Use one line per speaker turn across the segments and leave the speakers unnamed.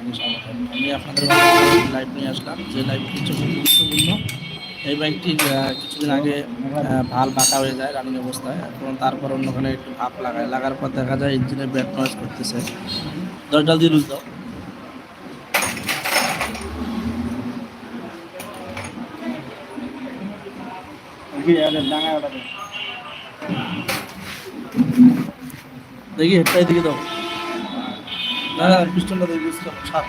আমি আপনাদের লাইভ নিয়ে আসলাম। যে লাইভ কিছু গুরুত্বপূর্ণ। এই বাইকটি কিছুদিন আগে ভালো বাঁকা হয়ে যায় রানিং অবস্থায়। এবং তারপর অন্যখানে একটু ভাপ লাগায়। লাগার পর দেখা যায় ইঞ্জিনে ব্যাট নয়েজ করতেছে। দরজা দিয়ে দাও দেখি, হেডটা এদিকে দাও। না না পিস্টনটা দেখি পিস্টন ছাড়।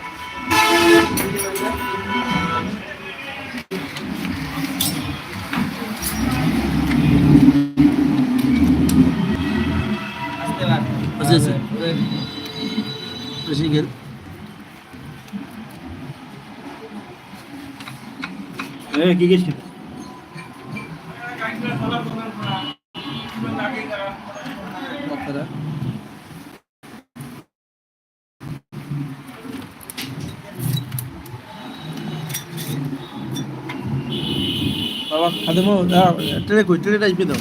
আচ্ছা আচ্ছা। গেল
কি গেছিল
বাবা খাদে মো দাও ট্রেনে কই ট্রেনে টাইপে দাও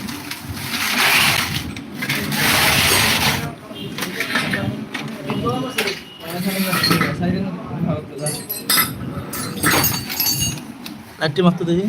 লাইটটি মারতে দেখি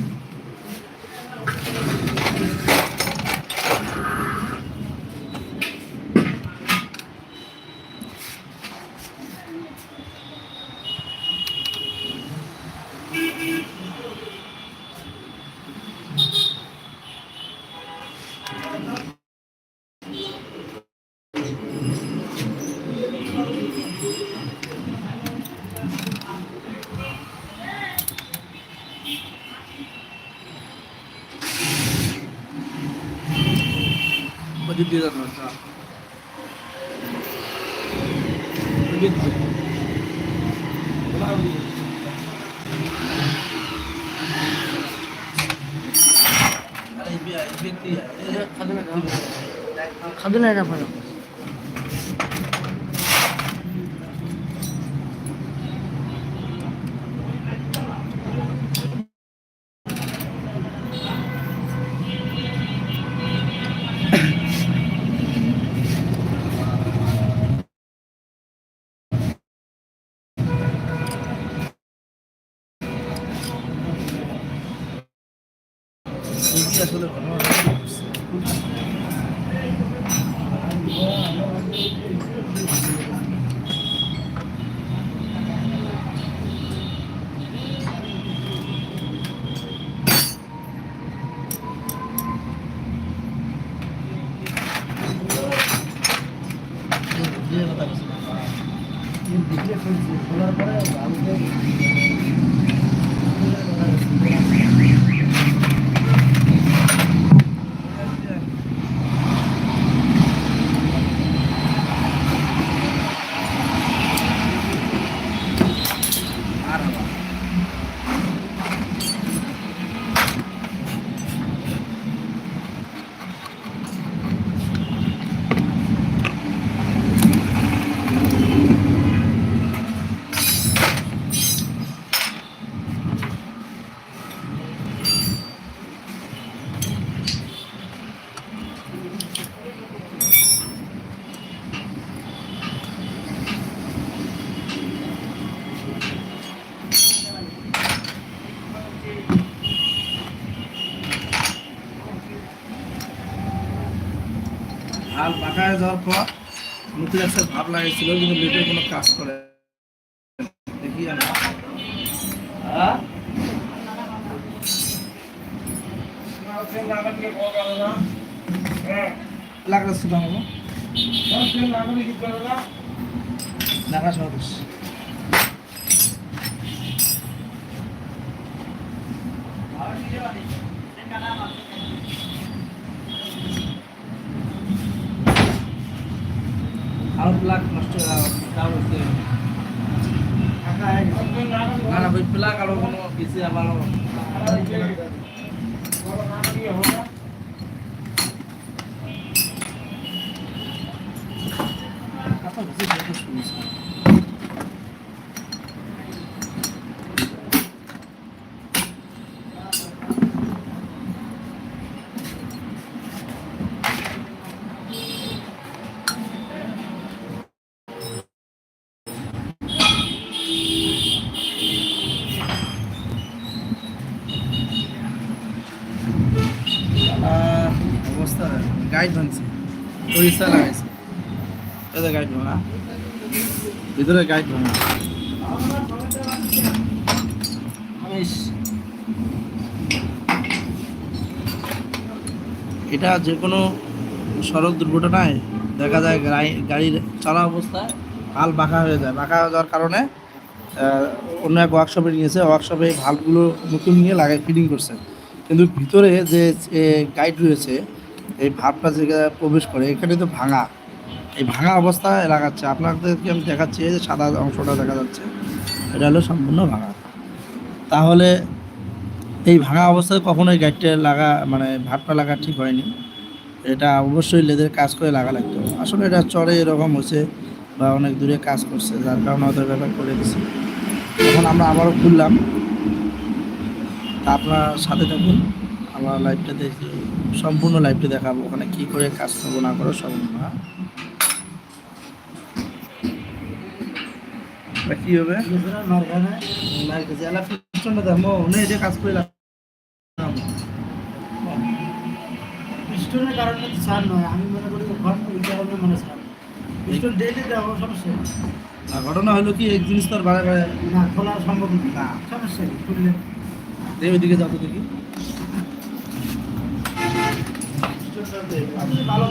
Tá? Pode vir.
এটা ভালো
আসলে হাল যাওয়ার পর একটা ভাব লাগাইছিল কিন্তু লেটের কোনো কাজ করে। দেখি আমি লাগাচ্ছি বানাবো লাগা সহজ আরও প্লাগ নষ্ট হচ্ছে না ওই আরও কোনো কিছু আবার Thank বুঝি সেটা শুনছি গাইড ভাঙছে পরিষ্কা লাগাইছে যে গাইড ভাঙা ভিতরে গাইড ভাঙা এটা যে কোনো সড়ক দুর্ঘটনায় দেখা যায় গাড়ি- গাড়ির চলা অবস্থায় ভালো বাঁকা হয়ে যায়। বাঁকা হয়ে যাওয়ার কারণে অন্য এক ওয়ার্কশপে নিয়েছে ওয়ার্কশপে ভালগুলো নতুন নিয়ে লাগাই ফিটিং করছে। কিন্তু ভিতরে যে গাইড রয়েছে এই ভাবটা যে প্রবেশ করে, এখানে তো ভাঙা। এই ভাঙা অবস্থায় লাগাচ্ছে আপনাদেরকে আমি দেখাচ্ছি যে সাদা অংশটা দেখা যাচ্ছে, এটা হলো সম্পূর্ণ ভাঙা। তাহলে এই ভাঙা অবস্থায় কখনোই গাইডটা লাগা মানে ভাবটা লাগা ঠিক হয়নি। এটা অবশ্যই লেদের কাজ করে লাগা লাগতো। আসলে এটা চড়ে এরকম হচ্ছে বা অনেক দূরে কাজ করছে, যার কারণে ওদের ব্যাপার করে দিচ্ছে এখন আমরা আবারও খুললাম। তা আপনার সাথে থাকুন, আমরা লাইভটা দেখি সম্পূর্ণ লাইভটা দেখাবো ওখানে কি করে কাজ করব না করো সব হ্যাঁ কি হবে কাজ করে।
পিস্টনের কারণে নয় আমি মনে করি ঘর ওই কারণে মানে পিস্টন ডেইলি দেওয়া সমস্যা।
ঘটনা হলো কি এই জিনিস তো আর বারে
না খোলা সম্ভব না। সমস্যা নেই
ওইদিকে যাব দেখি আপনি ভালো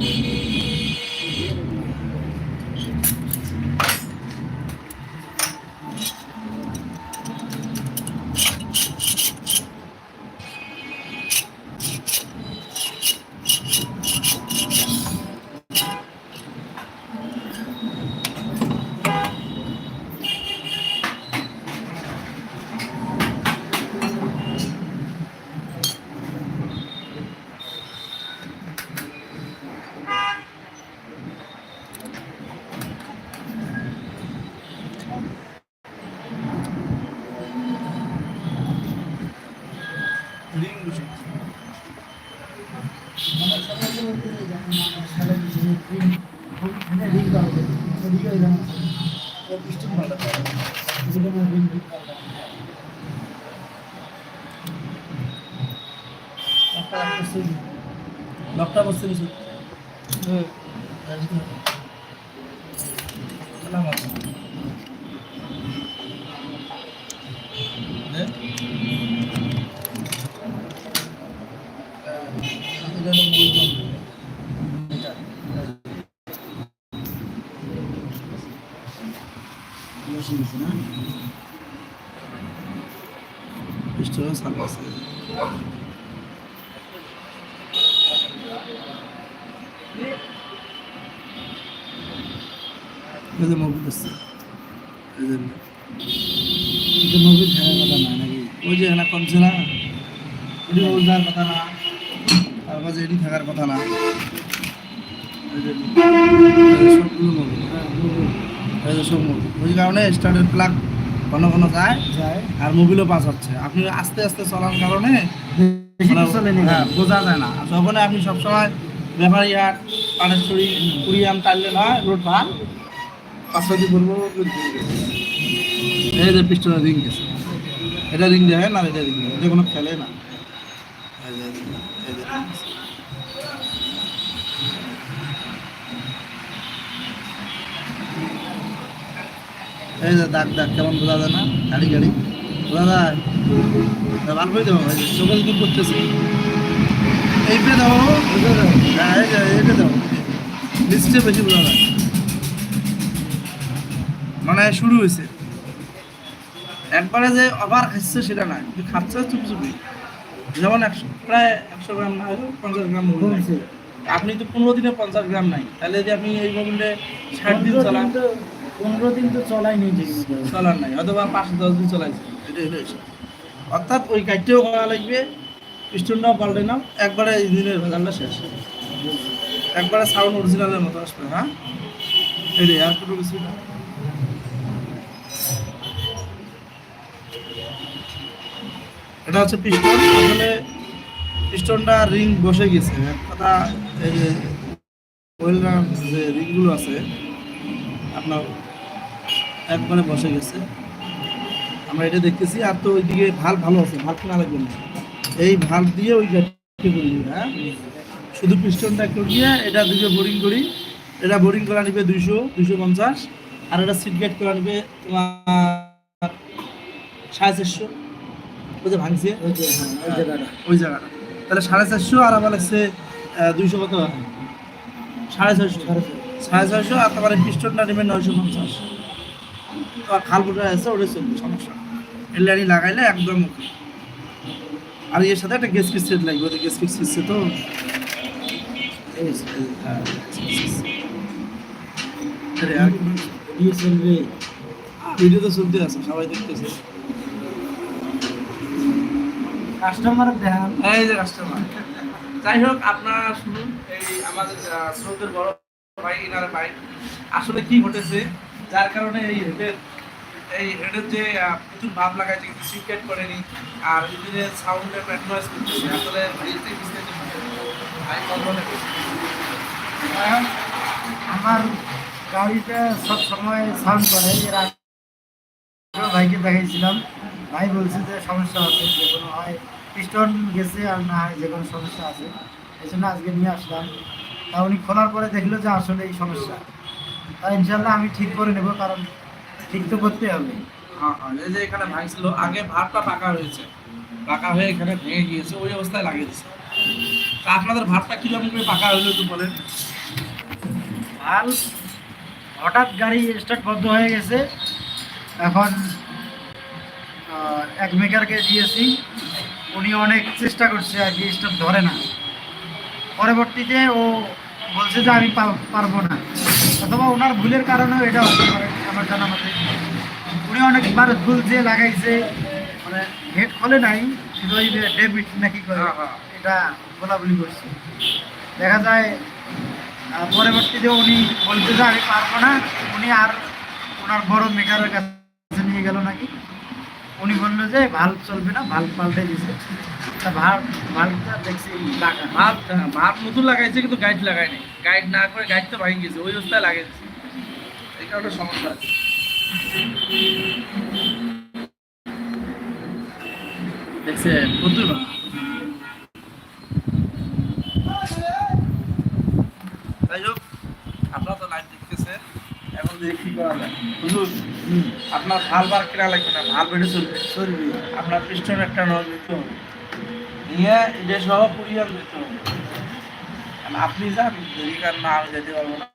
রিং লকটা বসছে কিছু সালাম আলাইকুম। দে। এটা হলো মূল যন্ত্র। এটা।
বসে গেছে না?
পিস্টনের সামনে আছে। এই যে মোবিল আছে। এই যে
এটা মোবিল থাকার কথা না নাকি?
ওই যে এখানে কমছে না এটি কথা না তার কাছে এটি থাকার কথা না
হ্যাঁ,
ওই কারণে স্টার্টের প্লাগ ঘন ঘন যায়
যায়।
আর মোবিলও পাস হচ্ছে আপনি আস্তে আস্তে চলার কারণে মানে। হ্যাঁ, বোঝা যায় না যখন আপনি সবসময় ব্যাপারী হাট পানেশ্বরী কুড়িয়াম টানলে নয় রোড ভালো পাঁচ ছয় বলব? এই যে পিস্টনের রিং গেছে। এটা রিং দেয় না এটা রিং দেয়? এটা কোনো খেলে না। এই যে, দাগ দাগ কেমন বোঝা যায় না? গাড়ি গাড়ি। বোঝা যায়? ভালো করে দেবো চোখে কি করতেছে এই পে দাও যে এই পে দাও লিস্টে বেশি বোঝা যায়। মানে শুরু হয়েছে। একবারে যে অভার খাচ্ছে সেটা না কিন্তু খাচ্ছে চুপি চুপি যেমন একশো প্রায় একশো গ্রাম না হলেও পঞ্চাশ গ্রাম।
কমছে।
আপনি তো পনেরো দিনে পঞ্চাশ গ্রাম নাই তাহলে যদি আপনি এই মোবিলে ষাট দিন চালান
পনেরো দিন তো চলাই নেই
চলার নাই অথবা পাঁচশো দশ দিন চলাইছে। হলো। অর্থাৎ ওই কাজটিও করা লাগবে পিস্টনটাও পাল্টে নাও একবারে ইঞ্জিনের ভেজালটা শেষ। একবারে সাউন্ড অরিজিনালের মতো আসবে হ্যাঁ? এই রে আর কোনো কিছু না। এটা হচ্ছে পিস্টন। আসলে পিস্টনটা রিং বসে গেছে। কথা এই যে রিংগুলো আছে, আপনার একবারে বসে গেছে। আমরা এটা দেখতেছি। আর তো ওইদিকে ভালো ভালো আছে ভালো কেনা লাগবে না। এই ভালো দিয়ে ওই গাড়িকে করি হ্যাঁ? শুধু পিস্টনটা একটু দিয়ে এটা দুটো বোরিং করি। এটা বোরিং করা নিবে দুইশো দুইশো পঞ্চাশ। আর এটা সিট গেট করা নিবে তোমার সাড়ে চারশো। ওই যে ভাঙছে?
ওই হ্যাঁ ওই জায়গাটা।
ওই জায়গাটা। তাহলে সাড়ে চারশো আর আবার লাগছে দুইশো কত? সাড়ে ছয়শো সাড়ে ছয়শো আর তোমার পিস্টনটা নেবে নয়শো পঞ্চাশ। আর খাল ফুটা আছে ওটা চলবে সমস্যা লাইনি লাগাইলে একদম ওকে। আর এর সাথে একটা গ্যাস কিট সেট লাগবে ওটা গ্যাস কিট সিটছে তো। হ্যাঁ,
চলবে।
ভিডিও তো চলতে আছে সবাই দেখতেছে।
কাস্টমার দেখান।
এই যে কাস্টমার যাই হোক আপনারা শুনুন এই আমাদের স্রোতের বড় ভাই ইনার ভাই আসলে কি ঘটেছে? যার কারণে এই হেডের এই হেডের যে প্রচুর ভাব লাগাইছে কিন্তু সিকেট করেনি আর ইঞ্জিনের সাউন্ডের নয়েজ করতেছে। আসলে
আমার গাড়িটা সব সময় সাউন্ড করে। এর ভাইকে দেখাইছিলাম। ভাই বলছে যে সমস্যা আছে যে কোনো হয় পিস্টন গেছে আর না হয় যে কোনো সমস্যা আছে। এই জন্য আজকে নিয়ে আসলাম। তা উনি খোলার পরে দেখল যে আসলে এই সমস্যা। তা ইনশাল্লাহ আমি ঠিক করে নেব কারণ ঠিক তো করতে হবে।
হ্যাঁ হ্যাঁ এই যে এখানে ভাঙছিল আগে ভাবটা পাকা হয়েছে। পাকা হয়ে এখানে ভেঙে গিয়েছে ওই অবস্থায় লাগিয়ে দিচ্ছে তা আপনাদের ভাবটা কীরকম করে পাকা হলো একটু বলেন।
ভালো হঠাৎ গাড়ি স্টার্ট বন্ধ হয়ে গেছে। এখন এক মেকারকে দিয়েছি। উনি অনেক চেষ্টা করছে আর কি ধরে না। পরবর্তীতে ও বলছে যে আমি পারব না। অথবা ওনার ভুলের কারণেও এটা হতে পারে আমার জানা মতে। উনি অনেকবার ভুল যে লাগাইছে মানে হেড খোলে নাই শুধু ওই যে ডেবিট নাকি করে
হ্যাঁ, হ্যাঁ।
এটা বলাবলি করছে। দেখা যায় পরবর্তীতে উনি বলতে যে আমি পারব না। উনি আর ওনার বড় মেকারের কাছে নিয়ে গেল নাকি। উনি বলল যে ভালো চলবে না ভালো পাল্টে দিছে। তা ভালো ভালটা দেখছি
ভাব হ্যাঁ, নতুন লাগাইছে কিন্তু গাইড লাগায়নি গাইড না করে গাইড তো ভাঙে গেছে ওই অবস্থায় এই কারণে সমস্যা আছে। দেখছে প্রচুর আপনারা তো লাইভ দেখতেছে এখন দেখি কি করা যায়? হুজুর আপনার ভালো বার কেনা লাগবে না ভালো বেড়ে চলবে।
চলবে।
আপনার পিস্টন একটা নল দিতে হবে। নিয়ে এটা সহ পুরিয়ান দিতে হবে। আপনি যান কার না আমি যেতে পারব না।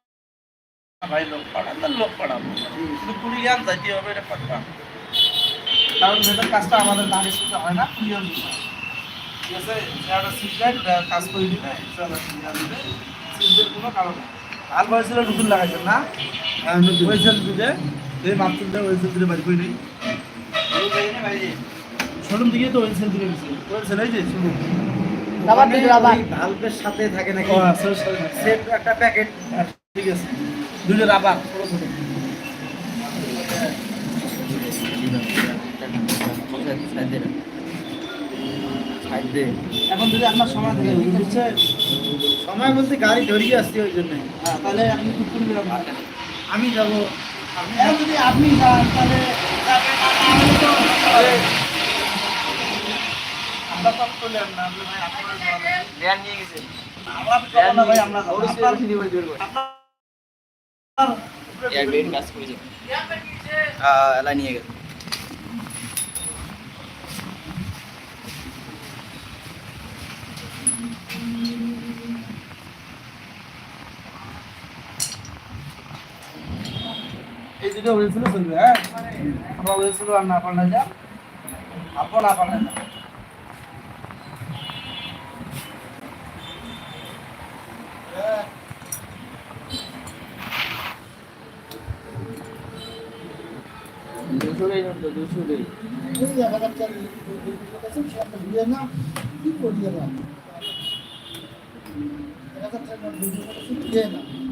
ভাই লোক পাঠান তার লোক পাঠাবো। কিন্তু পুরিয়ান যাইতে হবে এটা কথা কারণ যেটা কাজটা আমাদের না দিতে হয় না পুরিয়ান দিতে হয়। ঠিক আছে? কাজ করে ইনশাআল্লাহ পুরিয়ান কোনো কারণ নেই। ভালো হয়েছিল নতুন লাগাইছেন না? ওয়েসেল দিলে এই মাত্র ওয়েসেল দিলে বাড়ি করে নেই। শোরুম থেকে তো ওয়েলসেল দিকে গেছে। ওয়েলসেল এই যে শোরুম?
রাবার দিকে রাবার। ভালভের সাথে থাকে নাকি?
আচ্ছা
সেট একটা প্যাকেট।
ঠিক আছে। দুটো রাবার। ছোট ছোট এখন যদি আপনার সময় থাকে বুঝছে
সময় বলতে গাড়ি ধরিয়ে আসছি ওই জন্য।
হ্যাঁ তাহলে আপনি কুড়ি
আমি যাব।
যদি আপনি যান তাহলে আমরা আমরা আপনারা
নিয়ে গেছে।
আমরা ভাই আমরা আপনার-
করবে
আপনার
এক মিনিট কাজ করেছে এলা নিয়ে গেছে
এই দুটো হয়েছিল চলবে হ্যাঁ? আমরা হয়েছিল আর না পাল্টা যা। আপন না পাল্টা যা।
দুশো
না।